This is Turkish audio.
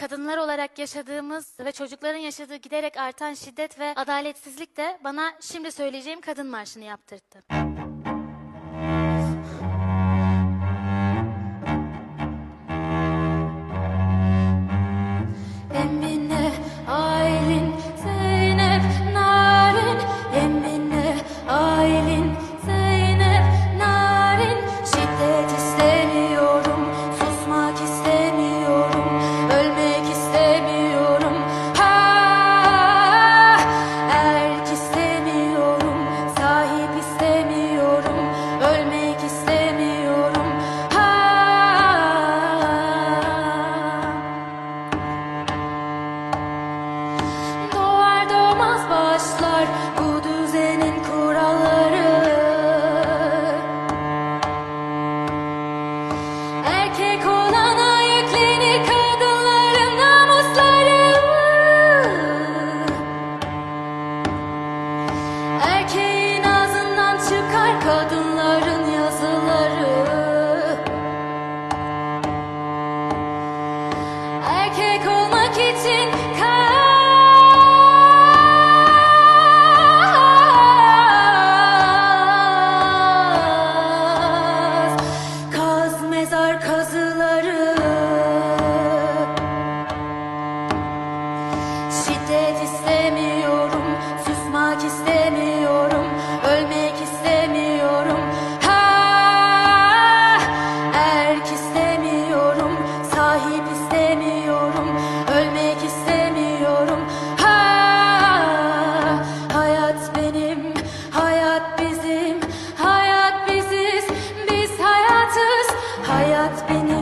kadınlar olarak yaşadığımız ve çocukların yaşadığı giderek artan şiddet ve adaletsizlik de bana şimdi söyleyeceğim kadın marşını yaptırttı. istemiyorum Susmak istemiyorum Ölmek istemiyorum ha! Erk istemiyorum Sahip istemiyorum Ölmek istemiyorum ha! Hayat benim Hayat bizim Hayat biziz Biz hayatız Hayat benim